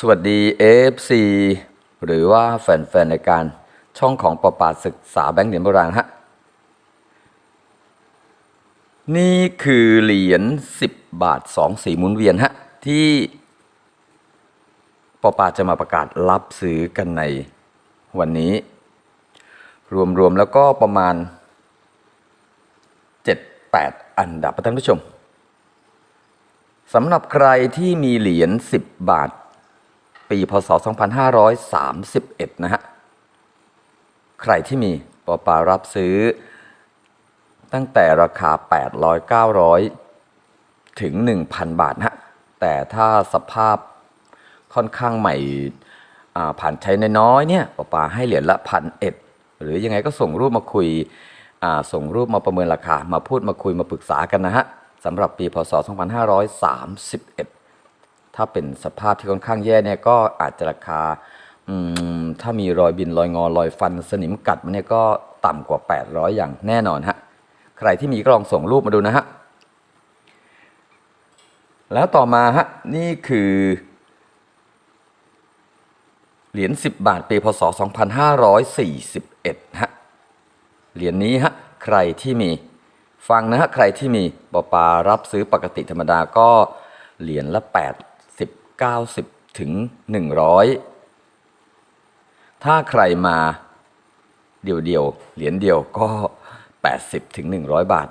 สวัสดี FC หรือว่าแฟนๆในการช่องของประปาศึกษาแบงค์เหรียญโบราณฮะ นี่คือเหรียญ10 บาท 2 สีหมุนเวียนฮะ ที่ปอปาจะมาประกาศรับซื้อกันในวันนี้ รวมๆแล้วก็ประมาณ 7-8 อันดับท่านผู้ชมสำหรับใครที่มีเหรียญ10 บาท ปีพศ 2531 นะฮะ ใครที่มีปอปารับซื้อ ตั้งแต่ราคา 800 900 ถึง 1,000 บาทนะฮะแต่ถ้าสภาพค่อนข้างใหม่ผ่านใช้น้อยๆเนี่ยปอปาให้เหรียญละพันเอ็ดหรือยังไงก็ส่งรูปมาคุยส่งรูปมาประเมินราคา มาพูดมาคุยมาปรึกษากันนะฮะสำหรับปีพศ 2531 ถ้าเป็นสภาพที่ค่อนข้างแย่เนี่ยก็อาจจะราคาถ้ามีรอยบินรอยงอรอยฟันสนิมกัดมันเนี่ยก็ต่ำกว่า 800 อย่างแน่นอนฮะใครที่มีก็ลองส่งรูปมาดูนะฮะแล้วต่อมาฮะนี่คือเหรียญ10 บาทปีพศ 2541 ฮะ เหรียญนี้ฮะ ใครที่มี ฟังนะฮะ ใครที่มีปปารับซื้อปกติธรรมดาก็เหรียญละ 8 90 ถึง 100 ถ้าใครมาเดียวๆเหรียญเดียวก็ 80 ถึง 100 บาท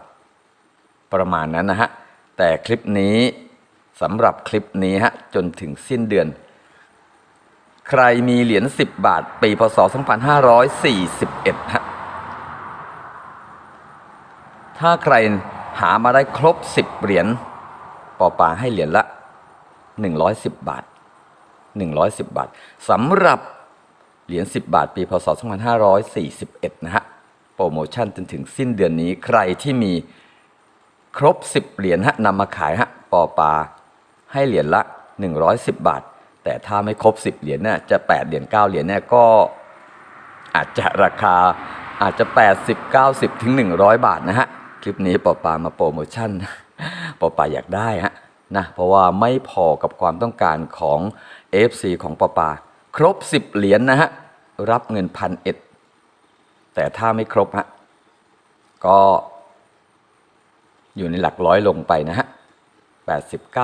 ประมาณนั้นนะฮะ แต่คลิปนี้สำหรับคลิปนี้ฮะ จนถึงสิ้นเดือน ใครมีเหรียญ10 บาท ปีพศ 2541 ฮะ ถ้าใครหามาได้ครบ 10 เหรียญปอปาให้เหรียญละ 110 บาท 110 บาทสำหรับเหรียญ 10 บาท ปีพศ 2541 นะฮะ โปรโมชั่นจนถึงสิ้นเดือนนี้ใครที่มีครบ 10 เหรียญฮะนำมาขายฮะปอปาให้เหรียญละ 110 บาท แต่ถ้าไม่ครบ 10 เหรียญเนี่ยจะ 8 เหรียญ 9 เหรียญเนี่ยก็อาจจะราคาอาจจะ 80 90 ถึง 100 บาทนะฮะ คลิปนี้ปอปามาโปรโมชั่นปอปาอยากได้ฮะ นะเพราะว่าไม่พอกับความต้องการของ FC ของปอปา ครบ 10 เหรียญนะฮะ รับเงินพันเอ็ดแต่ถ้าไม่ครบฮะก็อยู่ในหลักร้อยลงไปนะฮะ80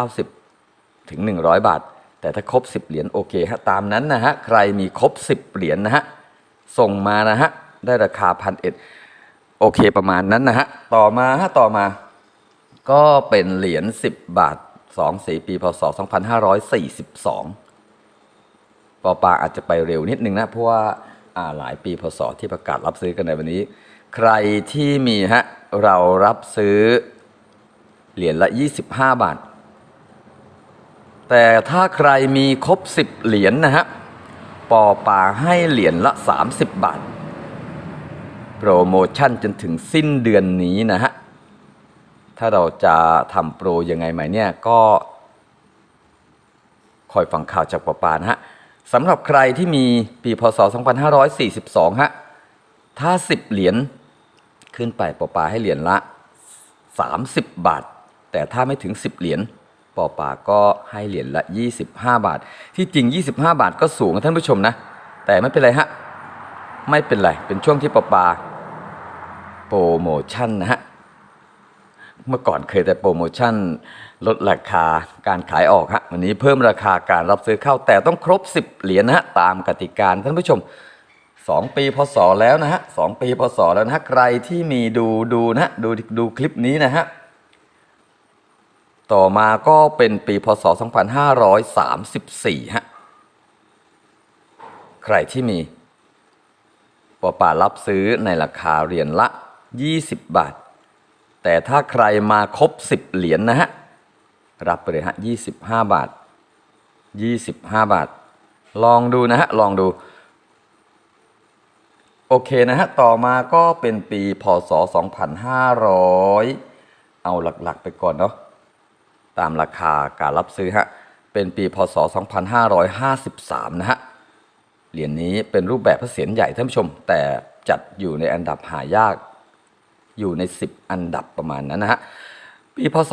90 ถึง 100 บาท แต่ถ้าครบ 10 เหรียญโอเคฮะตามนั้นนะฮะ ใครมีครบ 10 เหรียญนะฮะ ส่งมานะฮะ ได้ราคาพันเอ็ดโอเคประมาณนั้นนะฮะ ต่อมาฮะ ต่อมา ก็เป็นเหรียญ 10 บาท 2สีปีพศ 2542 ปอปาอาจจะไปเร็วนิดนึงนะ เพราะว่าอ่าหลายปีพศที่ประกาศรับซื้อกันในวันนี้ ใครที่มีฮะ เรารับซื้อเหรียญละ 25 บาท แต่ถ้าใครมีครบ 10 เหรียญนะฮะ ปอปาให้เหรียญละ 30 บาท โปรโมชั่นจนถึงสิ้นเดือนนี้นะฮะ ถ้าเราจะทำโปรยังไงไหมเนี่ยก็คอยฟังข่าวจากปปานะฮะสำหรับใครที่มีปีพศ 2542 ฮะ ถ้า 10 เหรียญขึ้นไปปอปาให้เหรียญละ 30 บาท แต่ถ้าไม่ถึง 10 เหรียญปอปาก็ให้เหรียญละ 25 บาท ที่จริง 25 บาทก็สูงท่านผู้ชมนะ แต่ไม่เป็นไรฮะ ไม่เป็นไร เป็นช่วงที่ปอปาโปรโมชั่นนะฮะ เมื่อก่อนเคยแต่โปรโมชั่น ลดราคาการขายออกฮะวันนี้เพิ่มราคาการรับซื้อเข้าแต่ต้องครบ 10 เหรียญนะฮะตามกติกาท่านผู้ชม 2 ปีพศแล้วนะฮะสองปีพศแล้วนะฮะใครที่มีดูดูนะฮะดูดูคลิปนี้นะฮะต่อมาก็เป็นปีพศ 2534 ฮะ ใครที่มีปอป่ารับซื้อในราคาเหรียญละ 20 บาท แต่ถ้าใครมาครบ 10 เหรียญนะฮะ รับไปเลยฮะ 25 บาท 25 บาท ลองดูนะฮะ ลองดู โอเคนะฮะ ต่อมาก็เป็นปีพศ 2500 เอาหลักๆไปก่อนเนาะ ตามราคาการรับซื้อฮะ เป็นปีพศ 2553 นะฮะ เหรียญนี้เป็นรูปแบบพระเศียรใหญ่ท่านผู้ชม แต่จัดอยู่ในอันดับหายาก อยู่ใน 10 อันดับประมาณนั้นนะฮะ ปีพศ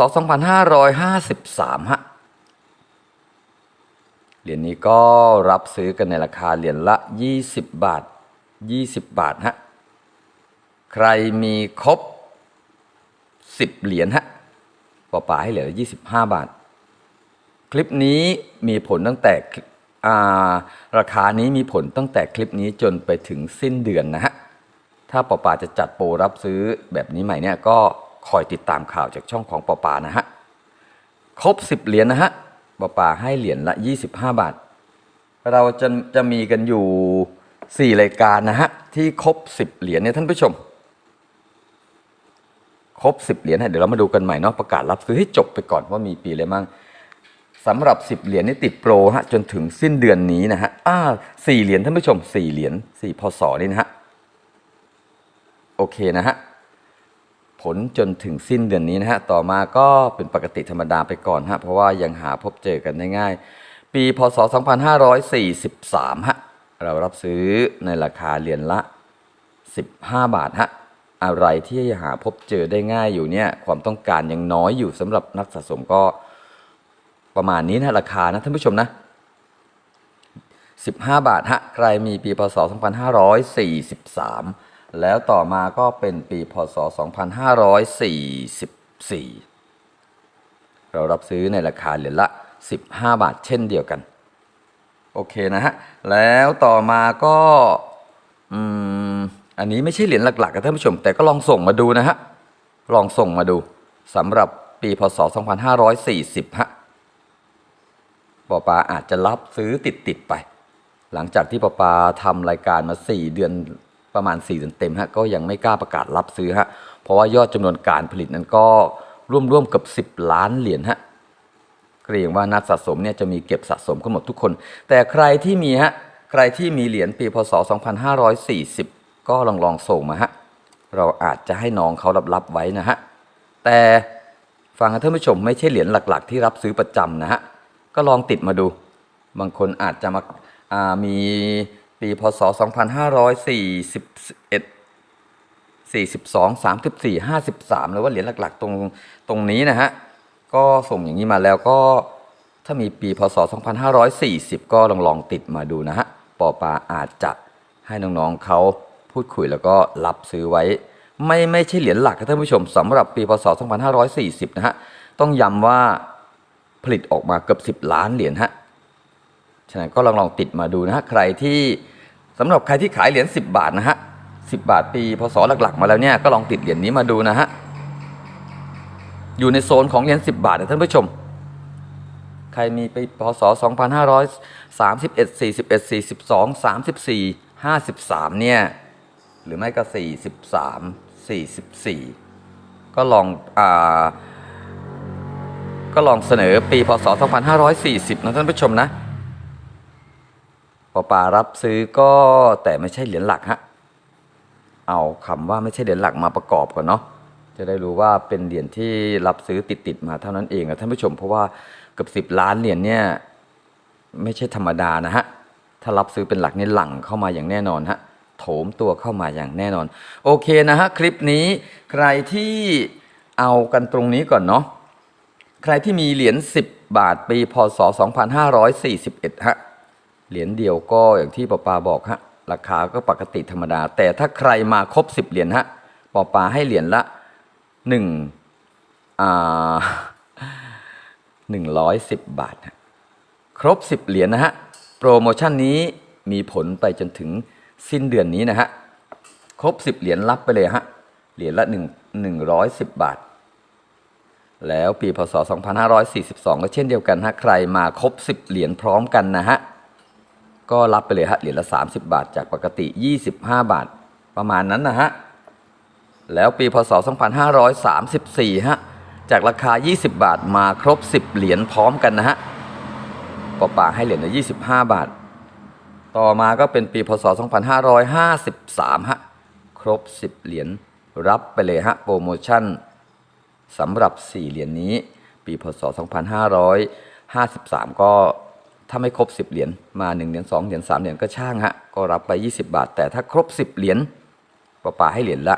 2553 ฮะ เหรียญนี้ก็รับซื้อกันในราคาเหรียญละ 20 บาท 20 บาทฮะ ใครมีครบ 10 เหรียญฮะปอป่าให้เหรียญละ25 บาท คลิปนี้มีผลตั้งแต่ราคานี้มีผลตั้งแต่คลิปนี้จนไปถึงสิ้นเดือนนะฮะ ถ้าปอป่าจะจัดโปรรับซื้อแบบนี้ใหม่เนี่ยก็คอยติดตามข่าวจากช่องของปอป่านะฮะ ครบ 10 เหรียญนะฮะปอป่าให้เหรียญละ 25 บาท เราจะจะมีกันอยู่ 4 รายการนะฮะ ที่ครบ 10 เหรียญเนี่ยท่านผู้ชม ครบ 10 เหรียญเดี๋ยวเรามาดูกันใหม่เนาะประกาศรับซื้อให้จบไปก่อนว่ามีปีอะไรมั่งสำหรับ 10 เหรียญนี่ติดโปรฮะจนถึงสิ้นเดือนนี้นะฮะอ่า4เหรียญท่านผู้ชม 4 เหรียญ4พศนี่นะฮะ โอเคนะฮะ ผลจนถึงสิ้นเดือนนี้นะฮะ ต่อมาก็เป็นปกติธรรมดาไปก่อนฮะ เพราะว่ายังหาพบเจอกันได้ง่าย ปีพศ 2543 ฮะ เรารับซื้อในราคาเหรียญละ 15 บาทฮะ อะไรที่หาพบเจอได้ง่ายอยู่เนี่ย ความต้องการยังน้อยอยู่สำหรับนักสะสมก็ประมาณนี้นะราคานะท่านผู้ชมนะ15 บาทฮะ ใครมีปีพศ 2543 แล้วต่อมาก็เป็นปีพศ 2544 เรารับซื้อในราคาเหรียญละ 15 บาทเช่นเดียวกัน โอเคนะฮะ แล้วต่อมาก็อืมอันนี้ไม่ใช่เหรียญหลักๆกับท่านผู้ชม แต่ก็ลองส่งมาดูนะฮะ ลองส่งมาดูสำหรับปีพศ 2540 ฮะปอปาอาจจะรับซื้อติดๆไป หลังจากที่ปอปาทำรายการมา 4 เดือน ประมาณ4เดือนเต็มฮะก็ยังไม่กล้าประกาศรับซื้อฮะเพราะว่ายอดจำนวนการผลิตนั้นก็ร่วมๆเกับ10 ล้านเหรียญฮะเกรงว่านักสะสมเนี่ยจะมีเก็บสะสมกันหมดทุกคน แต่ใครที่มีฮะใครที่มีเหรียญปีพศ 2540 ก็ลองลองส่งมาฮะเราอาจจะให้น้องเขารับรับไว้นะฮะแต่ฟังนะท่านผู้ชมไม่ใช่เหรียญหลัก ๆ ที่รับซื้อประจำนะฮะก็ลองติดมาดู บางคนอาจจะมาามี ปีพศ 2541 42 34 53หรือว่าเหรียญหลักๆ ตรงตรงนี้นะฮะ ก็ส่งอย่างนี้มาแล้วก็ถ้ามีปีพศ 2540 ก็ลองลองติดมาดูนะฮะปอปาอาจจะให้น้องๆเขาพูดคุยแล้วก็รับซื้อไว้ ไม่ไม่ใช่เหรียญหลักครับท่านผู้ชมสำหรับปีพศ 2540 นะฮะ ต้องย้ำว่าผลิตออกมาเกือบ 10 ล้านเหรียญฮะ ฉะนั้นก็ลองลองติดมาดูนะฮะใครที่สำหรับใครที่ขายเหรียญ10 บาทนะฮะ10บาทปีพศหลักๆ มาแล้วเนี่ยก็ลองติดเหรียญนี้มาดูนะฮะอยู่ในโซนของเหรียญ10 บาทนะท่านผู้ชม ใครมีปีพศ 2531 41 42 34 53 เนี่ยหรือไม่ก็ 43 44 ก็ลองอ่าก็ลองเสนอปีพศ 2540 นะท่านผู้ชมนะ ปอปารับซื้อก็แต่ไม่ใช่เหรียญหลักฮะเอาคำว่าไม่ใช่เหรียญหลักมาประกอบก่อนเนาะจะได้รู้ว่าเป็นเหรียญที่รับซื้อติดๆมาเท่านั้นเองนะท่านผู้ชมเพราะว่าเกือบสิบล้านเหรียญเนี่ยไม่ใช่ธรรมดานะฮะถ้ารับซื้อเป็นหลักนี่หลั่งเข้ามาอย่างแน่นอนฮะโถมตัวเข้ามาอย่างแน่นอน โอเคนะฮะคลิปนี้ใครที่เอากันตรงนี้ก่อนเนาะใครที่มีเหรียญ10 บาทปีพศ 2541ฮะ เหรียญเดียวก็อย่างที่ปอปาบอกฮะราคาก็ปกติธรรมดา แต่ถ้าใครมาครบ 10 เหรียญฮะปอปาให้เหรียญละ1อ่า110 บาทฮะครบ 10 เหรียญนะฮะโปรโมชั่นนี้มีผลไปจนถึงสิ้นเดือนนี้นะฮะครบ 10 เหรียญรับไปเลยฮะเหรียญละ1 110 บาท แล้วปีพศ 2542 ก็เช่นเดียวกันฮะใครมาครบ 10 เหรียญพร้อมกันนะฮะ ก็รับไปเลยฮะเหรียญละ 30 บาท จากปกติ 25 บาท ประมาณนั้นนะฮะ แล้วปีพศ 2534 ฮะ จากราคา 20 บาทมาครบ 10 เหรียญพร้อมกันนะฮะปอป่าให้เหรียญละ25 บาท ต่อมาก็เป็นปีพศ 2553 ฮะ ครบ 10 เหรียญรับไปเลยฮะ โปรโมชั่นสำหรับ 4 เหรียญนี้ ปีพศ 2553 ก็ ถ้าไม่ครบ 10 เหรียญมา 1 เหรียญ2เหรียญ3เหรียญก็ช่างฮะก็รับไป 20 บาท แต่ถ้าครบ 10 เหรียญปอปาให้เหรียญละ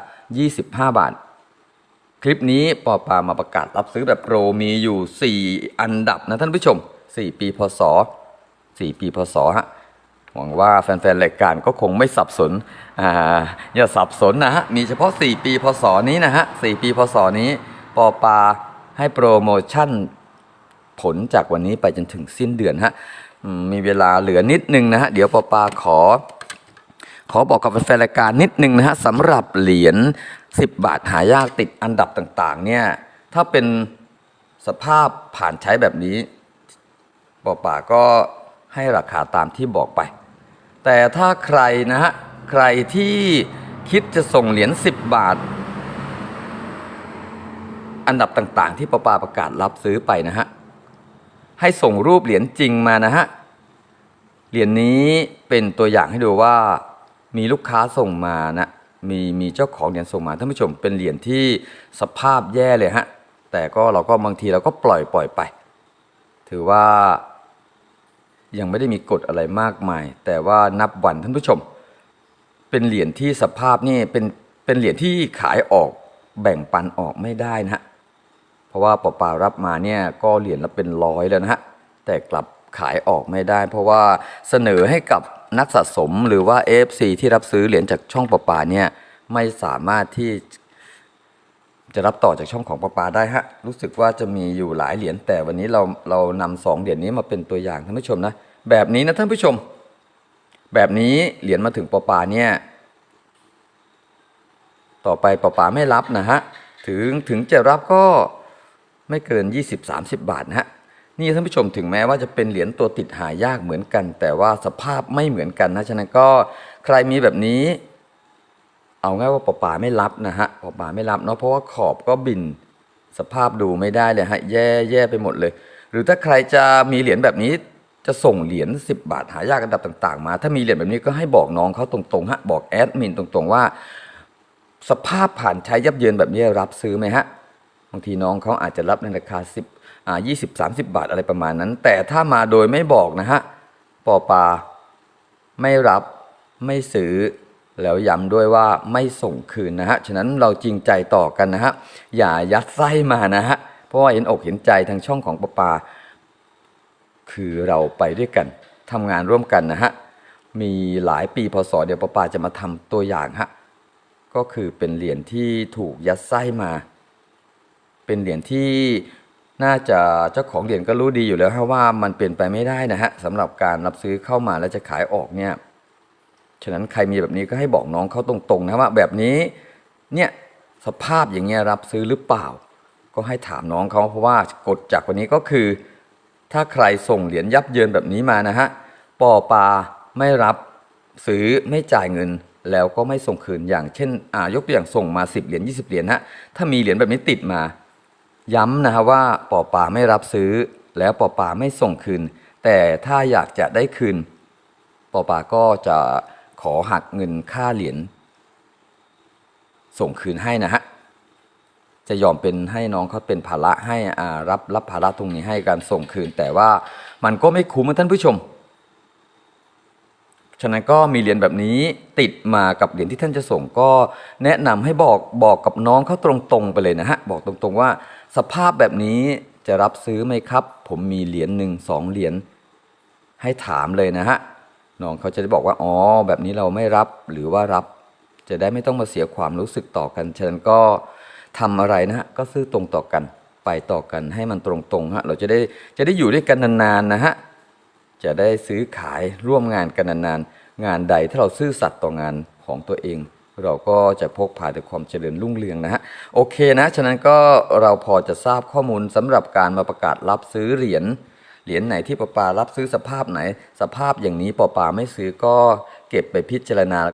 25 บาท คลิปนี้ปอปามาประกาศรับซื้อแบบโปรมีอยู่ 4 อันดับนะท่านผู้ชม 4 ปีพศ 4 ปีพศฮะหวังว่าแฟนๆรายการก็คงไม่สับสนอ่าอย่าสับสนนะฮะมีเฉพาะ 4 ปีพศนี้นะฮะ4ปีพศนี้ปอปาให้โปรโมชั่นผลจากวันนี้ไปจนถึงสิ้นเดือนฮะ มีเวลาเหลือนิดนึงนะฮะ เดี๋ยวปอปาขอ ขอบอกกับแฟนรายการนิดนึงนะฮะสำหรับเหรียญ10 บาทหายากติดอันดับต่างๆ เนี่ย ถ้าเป็นสภาพผ่านใช้แบบนี้ปอปาก็ให้ราคาตามที่บอกไป แต่ถ้าใครนะฮะ ใครที่คิดจะส่งเหรียญ10 บาท อันดับต่างๆ ที่ปอปาประกาศรับซื้อไปนะฮะ ให้ส่งรูปเหรียญจริงมานะฮะ เหรียญนี้เป็นตัวอย่างให้ดูว่ามีลูกค้าส่งมานะมีมีเจ้าของเหรียญส่งมาท่านผู้ชมเป็นเหรียญที่สภาพแย่เลยฮะ แต่ก็เราก็บางทีเราก็ปล่อยปล่อยไป ถือว่ายังไม่ได้มีกฎอะไรมากมาย แต่ว่านับวันท่านผู้ชม เป็นเหรียญที่สภาพนี่เป็นเป็นเหรียญที่ขายออกแบ่งปันออกไม่ได้นะฮะ เพราะว่าปอปารับมาเนี่ยก็เหรียญละเป็นร้อยแล้วนะฮะแต่กลับขายออกไม่ได้ เพราะว่าเสนอให้กับนักสะสมหรือว่า AFC ที่รับซื้อเหรียญจากช่องปอปาเนี่ยไม่สามารถที่จะรับต่อจากช่องของปอปาได้ฮะรู้สึกว่าจะมีอยู่หลายเหรียญแต่วันนี้เราเรานำสองเหรียญนี้มาเป็นตัวอย่างท่านผู้ชมนะแบบนี้นะท่านผู้ชม แบบนี้เหรียญมาถึงปอปาเนี่ยต่อไปปอปาไม่รับนะฮะถึงถึงจะรับก็ ไม่เกิน 20-30 บาทนะฮะนี่ท่านผู้ชมถึงแม้ว่าจะเป็นเหรียญตัวติดหายากเหมือนกัน แต่ว่าสภาพไม่เหมือนกันนะฉะนั้นก็ใครมีแบบนี้ เอาง่ายว่าปอปาไม่รับนะฮะปอปาไม่รับเนาะเพราะว่าขอบก็บินสภาพดูไม่ได้เลยฮะแย่แย่ไปหมดเลย หรือถ้าใครจะมีเหรียญแบบนี้จะส่งเหรียญ10 บาทหายากอันดับต่าง ๆ มา ถ้ามีเหรียญแบบนี้ก็ให้บอกน้องเขาตรงๆฮะบอกแอดมินตรงๆว่า สภาพผ่านใช้ยับเยินแบบนี้รับซื้อไหมฮะ บางทีน้องเขาอาจจะรับในราคา10อ่า20 30บาทอะไรประมาณนั้น แต่ถ้ามาโดยไม่บอกนะฮะปอปา ไม่รับไม่ซื้อ แล้วย้ำด้วยว่าไม่ส่งคืนนะฮะ ฉะนั้นเราจริงใจต่อกันนะฮะ อย่ายัดไส้มานะฮะ เพราะว่าเห็นอกเห็นใจทางช่องของปอปา คือเราไปด้วยกันทำงานร่วมกันนะฮะ มีหลายปีพศเดี๋ยวปอปาจะมาทำตัวอย่างฮะ ก็คือเป็นเหรียญที่ถูกยัดไส้มา เป็นเหรียญที่น่าจะเจ้าของเหรียญก็รู้ดีอยู่แล้วฮะว่ามันเป็นไปไม่ได้นะฮะสำหรับการรับซื้อเข้ามาแล้วจะขายออกเนี่ยฉะนั้นใครมีแบบนี้ก็ให้บอกน้องเขาตรงๆนะว่าแบบนี้เนี่ยสภาพอย่างเงี้ยรับซื้อหรือเปล่า ก็ให้ถามน้องเขาเพราะว่ากฎจากวันนี้ก็คือ ถ้าใครส่งเหรียญยับเยินแบบนี้มานะฮะปอปาไม่รับซื้อไม่จ่ายเงิน แล้วก็ไม่ส่งคืนอย่างเช่นอ่ายกตัวอย่างส่งมา 10 เหรียญ20 เหรียญฮะถ้ามีเหรียญแบบนี้ติดมา ย้ำนะฮะว่าปอป่าไม่รับซื้อ แล้วปอป่าไม่ส่งคืน แต่ถ้าอยากจะได้คืนปอป่าก็จะขอหักเงินค่าเหรียญส่งคืนให้นะฮะจะยอมเป็นให้น้องเขาเป็นภาระให้อ่ารับรับภาระตรงนี้ให้การส่งคืน แต่ว่ามันก็ไม่คุ้มนะท่านผู้ชม ฉะนั้นก็มีเหรียญแบบนี้ติดมากับเหรียญที่ท่านจะส่งก็แนะนำให้บอกบอกกับน้องเขาตรงๆไปเลยนะฮะบอกตรงๆว่า สภาพแบบนี้จะรับซื้อไหมครับ ผมมีเหรียญหนึ่งสองเหรียญให้ถามเลยนะฮะน้องเขาจะได้บอกว่าอ๋อแบบนี้เราไม่รับหรือว่ารับ จะได้ไม่ต้องมาเสียความรู้สึกต่อกันฉะนั้นก็ทำอะไรนะฮะก็ซื่อตรงต่อกันไปต่อกันให้มันตรงๆฮะเราจะได้จะได้อยู่ด้วยกันนานๆนะฮะจะได้ซื้อขายร่วมงานกันนานๆงานใดถ้าเราซื่อสัตย์ต่องานของตัวเอง เราก็จะพกพาแต่ความเจริญรุ่งเรืองนะฮะโอเคนะฉะนั้นก็เราพอจะทราบข้อมูลสำหรับการมาประกาศรับซื้อเหรียญเหรียญไหนที่ปปารับซื้อสภาพไหน สภาพอย่างนี้ปปาไม่ซื้อก็เก็บไปพิจารณา